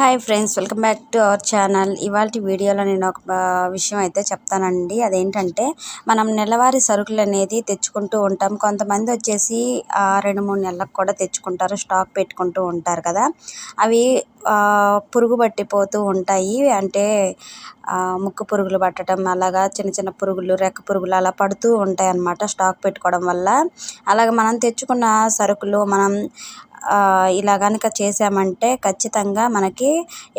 Hi friends welcome back to our channel. ఇవాళ వీడియోలో నేను ఒక విషయం అయితే చెప్తానండి. అదేంటంటే మనం నెలవారీ సరుకులు అనేది తెచ్చుకుంటూ ఉంటాం. కొంతమంది వచ్చేసి రెండు మూడు నెలలకు కూడా తెచ్చుకుంటారు. స్టాక్ పెట్టుకుంటూ ఉంటారు కదా. అవి పురుగు పట్టిపోతూ ఉంటాయి. అంటే ముక్కు పురుగులు పట్టడం అలాగా చిన్న చిన్న పురుగులు రెక్క పురుగులు అలా పడుతూ ఉంటాయి అన్నమాట స్టాక్ పెట్టుకోవడం వల్ల. అలాగే మనం తెచ్చుకున్న సరుకులు మనం ఇలా కనుక చేసామంటే ఖచ్చితంగా మనకి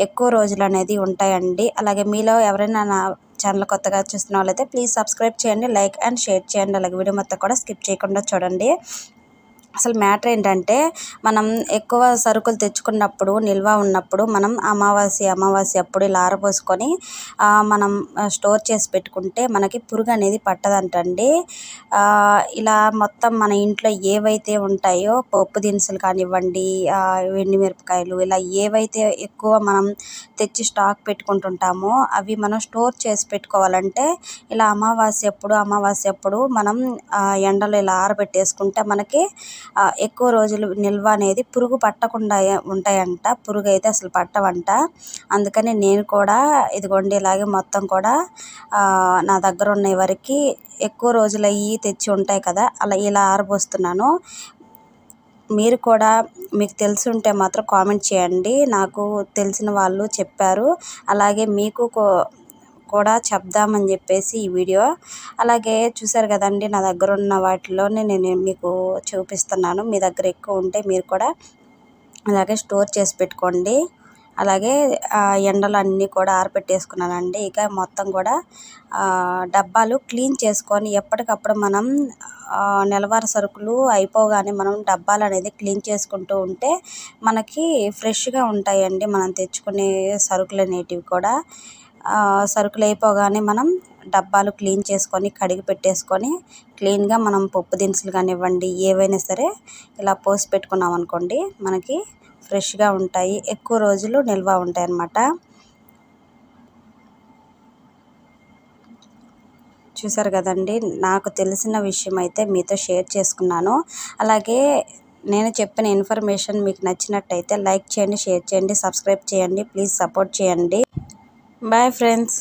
ఎక్కువ రోజులు అనేది ఉంటాయండి. అలాగే మీలో ఎవరైనా నా ఛానల్ కొత్తగా చూస్తున్న వాళ్ళైతే ప్లీజ్ సబ్స్క్రైబ్ చేయండి లైక్ అండ్ షేర్ చేయండి. అలాగే వీడియో మొత్తం కూడా స్కిప్ చేయకుండా చూడండి. అసలు మ్యాటర్ ఏంటంటే మనం ఎక్కువ సరుకులు తెచ్చుకున్నప్పుడు నిల్వ ఉన్నప్పుడు మనం అమావాస్య అమావాస్య అప్పుడు ఇలా ఆరబోసుకొని మనం స్టోర్ చేసి పెట్టుకుంటే మనకి పురుగు అనేది పట్టదంటండి. ఇలా మొత్తం మన ఇంట్లో ఏవైతే ఉంటాయో పప్పు దినుసులు కానివ్వండి ఎండు మిరపకాయలు ఇలా ఏవైతే ఎక్కువ మనం తెచ్చి స్టాక్ పెట్టుకుంటుంటామో అవి మనం స్టోర్ చేసి పెట్టుకోవాలంటే ఇలా అమావాస్య అప్పుడు అమావాస్య అప్పుడు మనం ఎండలో ఇలా ఆరబెట్టేసుకుంటే మనకి ఎక్కువ రోజులు నిల్వ అనేది పురుగు పట్టకుండా ఉంటాయంట. పురుగు అయితే అసలు పట్టవంట. అందుకని నేను కూడా ఇదిగోండి ఇలాగే మొత్తం కూడా నా దగ్గర ఉన్న వరకు ఎక్కువ రోజులు అయ్యి తెచ్చి ఉంటాయి కదా అలా ఇలా ఆరబోస్తున్నాను. మీరు కూడా మీకు తెలిసి ఉంటే మాత్రం కామెంట్ చేయండి. నాకు తెలిసిన వాళ్ళు చెప్పారు. అలాగే మీకు కూడా చెప్దామని చెప్పేసి ఈ వీడియో. అలాగే చూసారు కదండి నా దగ్గర ఉన్న వాటిలోనే నేను మీకు చూపిస్తున్నాను. మీ దగ్గర ఎక్కువ ఉంటే మీరు కూడా అలాగే స్టోర్ చేసి పెట్టుకోండి. అలాగే ఎండలు అన్నీ కూడా ఆరబెట్టేసుకున్నానండి ఇక మొత్తం కూడా డబ్బాలు క్లీన్ చేసుకొని ఎప్పటికప్పుడు మనం నెలవారి సరుకులు అయిపోగానే మనం డబ్బాలు అనేది క్లీన్ చేసుకుంటూ ఉంటే మనకి ఫ్రెష్గా ఉంటాయండి. మనం తెచ్చుకునే సరుకులు అనేటివి కూడా. సరుకులు అయిపోగానే మనం డబ్బాలు క్లీన్ చేసుకొని కడిగి పెట్టేసుకొని క్లీన్గా మనం పప్పు దినుసులు కానివ్వండి ఏవైనా సరే ఇలా పోసి పెట్టుకున్నాం అనుకోండి మనకి ఫ్రెష్గా ఉంటాయి. ఎక్కువ రోజులు నిల్వ ఉంటాయి అన్నమాట. చూసారు కదండి నాకు తెలిసిన విషయం అయితే మీతో షేర్ చేసుకున్నాను. అలాగే నేను చెప్పిన ఇన్ఫర్మేషన్ మీకు నచ్చినట్టయితే లైక్ చేయండి షేర్ చేయండి సబ్స్క్రైబ్ చేయండి ప్లీజ్ సపోర్ట్ చేయండి. Bye friends